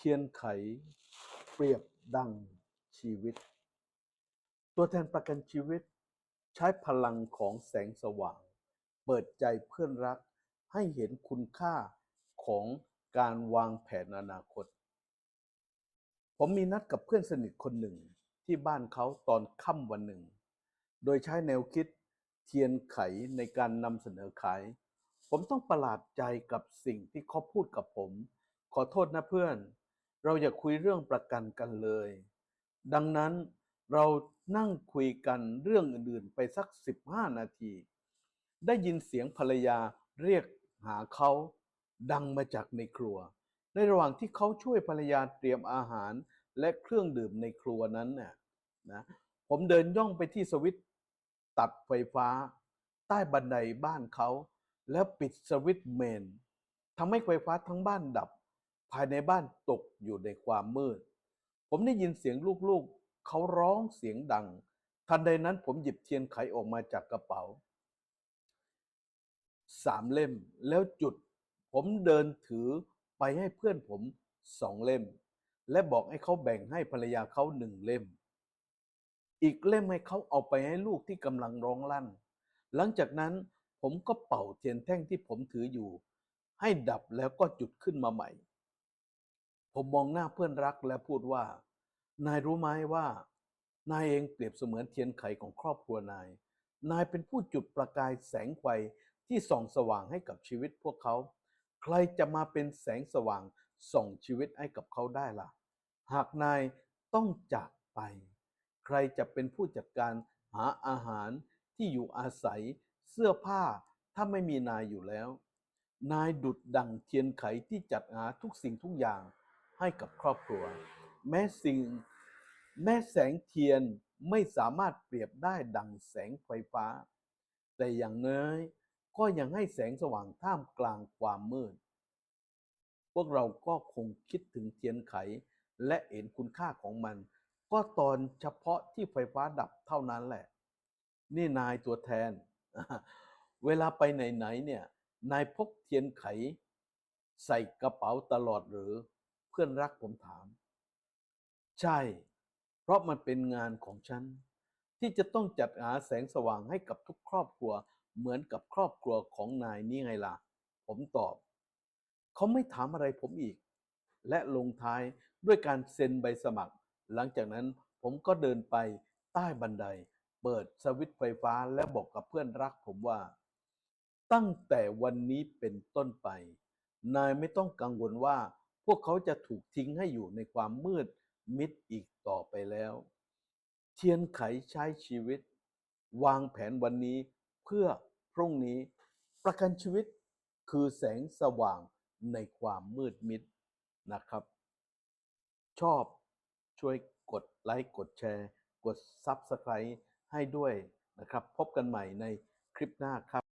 เทียนไขเปรียบดังชีวิต ตัวแทนประกันชีวิต ใช้พลังของแสงสว่าง เปิดใจเพื่อนรักให้เห็นคุณค่าของการวางแผนอนาคต ผมมีนัดกับเพื่อนสนิทคนหนึ่งที่บ้านเขาตอนค่ำวันหนึ่ง โดยใช้แนวคิดเทียนไขในการนำเสนอขาย ผมต้องประหลาดใจกับสิ่งที่เขาพูดกับผม ขอโทษนะเพื่อน เราอย่าคุยเรื่องประกันกันเลย ดังนั้นเรานั่งคุยกันเรื่องอื่นๆ ไปสัก 15 นาที ได้ยินเสียงภรรยาเรียกหาเขาดังมาจากในครัว ในระหว่างที่เขาช่วยภรรยาเตรียมอาหารและเครื่องดื่มในครัวนั้นน่ะนะผมเดินย่องไปที่สวิตตัดไฟฟ้า ใต้บันไดบ้านเขา แล้วปิดสวิตเมนทำให้ไฟฟ้าทั้งบ้านดับ ภายในบ้านตกอยู่ในความมืด ผมได้ยินเสียงลูกๆ เขาร้องเสียงดัง ทันใดนั้นผมหยิบเทียนไขออกมาจากกระเป๋า สามเล่มแล้วจุด ผมเดินถือไปให้เพื่อนผมสองเล่ม และบอกให้เขาแบ่งให้ภรรยาเขาหนึ่งเล่ม อีกเล่มให้เขาเอาไปให้ลูกที่กำลังร้องลั่น หลังจากนั้นผมก็เป่าเทียนแท่งที่ผมถืออยู่ ให้ดับแล้วก็จุดขึ้นมาใหม่ ผมมองหน้าเพื่อนรักและพูดว่า นายรู้ไหมว่า นายเองเปรียบเสมือนเทียนไขของครอบครัวนาย นายเป็นผู้จุดประกายแสงไฟที่ส่องสว่างให้กับชีวิตพวกเขา ใครจะมาเป็นแสงสว่างส่องชีวิตให้กับเขาได้ล่ะ หากนายต้องจากไป ใครจะเป็นผู้จัดการหาอาหารที่อยู่อาศัยเสื้อผ้าถ้าไม่มีนายอยู่แล้ว นายดุดดังเทียนไขที่จัดหาทุกสิ่งทุกอย่าง ให้กับครอบครัว แม้สิ่ง แม้แสงเทียนไม่สามารถเปรียบได้ดังแสงไฟฟ้า แต่อย่างน้อยก็ยังให้แสงสว่างท่ามกลางความมืด พวกเราก็คงคิดถึงเทียนไข และเห็นคุณค่าของมัน ก็ตอนเฉพาะที่ไฟฟ้าดับเท่านั้นแหละ นี่นายตัวแทน เวลาไปไหน ๆ เนี่ย นายพกเทียนไข ใส่กระเป๋าตลอดหรือ พื่อนรักผมถาม ใช่ เพราะมันเป็นงานของฉัน ที่จะต้องจัดหาแสงสว่างให้กับทุกครอบครัว เหมือนกับครอบครัวของนายนี่ไงล่ะ ผมตอบ เขาไม่ถามอะไรผมอีก และลงท้ายด้วยการเซ็นใบสมัคร หลังจากนั้นผมก็เดินไปใต้บันได เปิดสวิตช์ไฟฟ้าและบอกกับเพื่อนรักผมว่า ตั้งแต่วันนี้เป็นต้นไป นายไม่ต้องกังวลว่า พวกเขาจะถูกทิ้งให้อยู่ในความมืดมิดอีกต่อไปแล้ว เทียนไขใช้ชีวิต วางแผนวันนี้เพื่อพรุ่งนี้ ประกันชีวิตคือแสงสว่างในความมืดมิดนะครับ ชอบช่วยกดไลค์กดแชร์ กด Subscribe ให้ด้วยนะครับ พบกันใหม่ในคลิปหน้าครับ